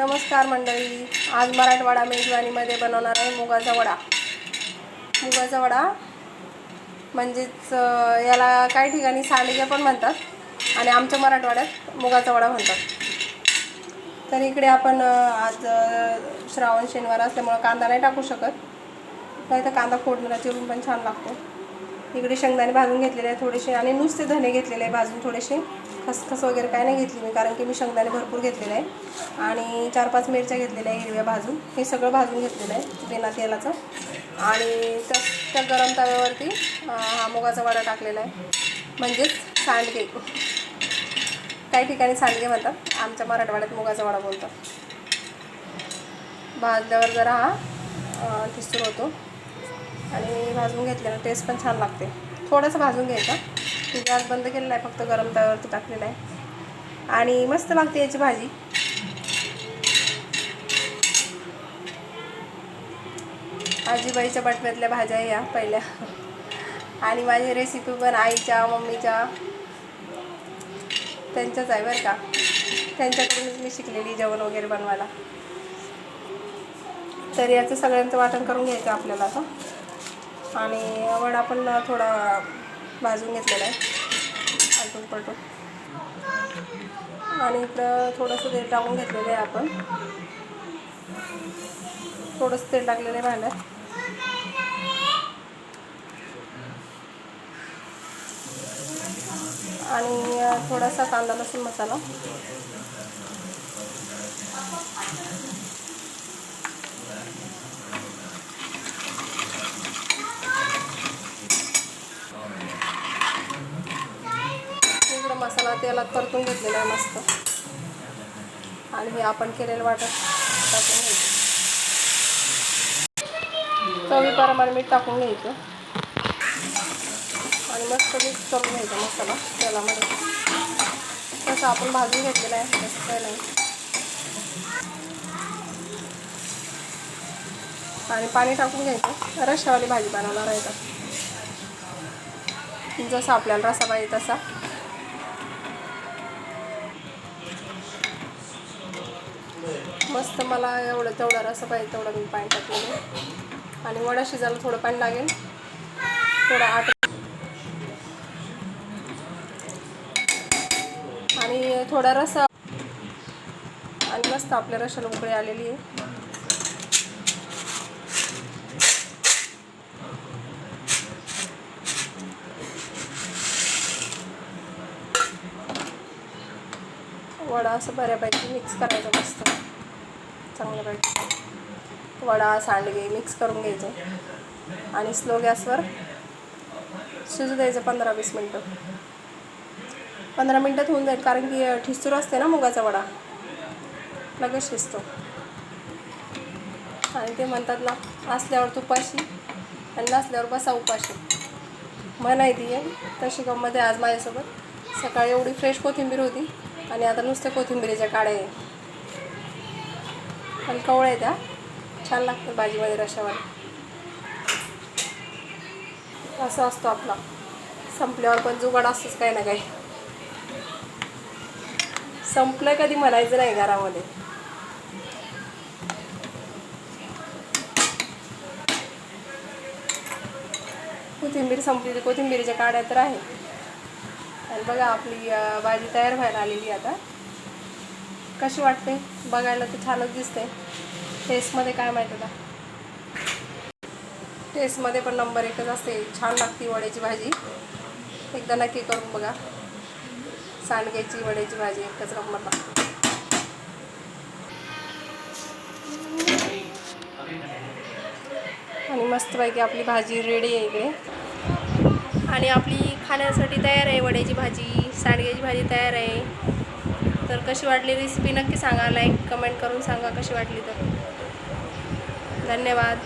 नमस्कार मंडळी. आज मराठवाडा मेजवानीमध्ये बनवणार आहे मुगाचा वडा. मुगाचा वडा म्हणजेच याला काही ठिकाणी सांडगे पण म्हणतात आणि आमच्या मराठवाड्यात मुगाचा वडा म्हणतात. तर इकडे आपण आज श्रावण शनिवार असल्यामुळं कांदा नाही टाकू शकत. नाही तर कांदा फोडणीला चिरून पण छान लागतो. इकडे शेंगदाणे भाजून घेतलेले आहे थोडेसे आणि नुसते धने घेतलेले आहे भाजून थोडेसे. खसखस वगैरे काय नाही घेतली मी कारण की मी शेंगदाणे भरपूर घेतलेले आहे. आणि चार पाच मिरच्या घेतलेल्या आहे हिरव्या भाजून. हे सगळं भाजून घेतलेलं आहे बिना तेलाचं. आणि त्या त्या गरम तव्यावरती हा मुगाचा वडा टाकलेला आहे. म्हणजेच सांडगे. काही ठिकाणी सांडगे म्हणतात. आमच्या मराठवाड्यात मुगाचा वडा बोलतात. भाजल्यावर जरा हा अं, ठिसूर होतो. आणि भाजून घेतल्यानं टेस्ट पण छान लागते. थोडंसं भाजून घ्यायचं. मी गॅस बंद केलेला आहे फक्त गरम तव्यावरती टाकलेला आहे. आणि मस्त लागते याची भाजी. आजीबाईच्या बाटव्यातल्या भाज्या आहे या पहिल्या. आणि माझी रेसिपी पण आईच्या मम्मीच्या. त्यांच्याच आहे बरं का. त्यांच्याकडूनच मी शिकलेली जेवण वगैरे बनवायला. तर याचं सगळ्यांचं वाटण करून घ्यायचं आपल्याला आता. आणि वडा पण थोडा भाजून घेतलेला आहे. आलटून पलटून. आणि इकडं थोडंसं तेल टाकून घेतलेलं आहे आपण. थोडंसं तेल टाकलेलं आहे भांड्यात. आणि थोडासा कांदा लसूण मसाला इकडं मसाला तेलात परतून घेतलेलं आहे मस्त. आणि हे आपण केलेलं वाटत टाकून घ्यायचं. चवीप्रमाणे मीठ टाकून घ्यायचं. आणि मस्त मिक्स करून घ्यायचं मसाला तेलामध्ये. तसं आपण भाजून घेतलेलं आहे तसं काय नाही. आणि पाणी टाकून घ्यायचं. रश्शावाली भाजी बनवणार आहे तर जसा आपल्याला रसा पाहिजे तसा. मस्त मला एवढं तेवढा रसा पाहिजे तेवढं मी पाणी टाकलेलं आणि वडा शिजायला थोडं पाणी लागेल. थोडं आट आणि थोडा रसा आणि मस्त आपल्या रशाला उकळी आलेली आहे. वडा असं बऱ्यापैकी मिक्स करायचं मस्त. चांगल्यापैकी वडा सांडगे मिक्स करून घ्यायचं. आणि स्लो गॅसवर शिजू द्यायचं पंधरा वीस मिनटं. पंधरा मिनटात होऊन जाईल कारण की ठिसूर असते ना मुगाचा वडा. लगेच शिजतो. आणि ते म्हणतात ना असल्यावर तुपाशी आणि नसल्यावर बसा उपाशी. म्हण आहे ती तशी गंमत आहे आज माझ्यासोबत. सकाळी एवढी फ्रेश कोथिंबीर होती आणि आता नुसत्या कोथिंबीरीच्या काड्या आहे. पण कवळ्या त्या छान लागतं भाजीमध्ये रशावर. असं असतो आपला. संपल्यावर पण जुगाड असतोच काही ना काही. संपलं कधी म्हणायचं नाही घरामध्ये. कोथिंबीर संपलेली कोथिंबीरीच्या काड्या तर आहे. आणि बघा आपली भाजी तयार व्हायला आलेली आहे आता. कशी वाटते बघायला तर छानच दिसते. टेस्टमध्ये काय माहिती आता? टेस्टमध्ये पण नंबर एकच असते. छान लागते वड्याची भाजी. एकदा नक्की करून बघा. सांडग्याची वड्याची भाजी एकच नंबर लागते आणि मस्तपैकी आपली भाजी रेडी आहे इकडे. आणि आपली खाण्यासाठी तयार आहे वड्याची भाजी सांडग्याची भाजी तयार आहे. तर कशी वाटली रेसिपी नक्की सांगा. लाईक कमेंट करून सांगा कशी वाटली तर. धन्यवाद.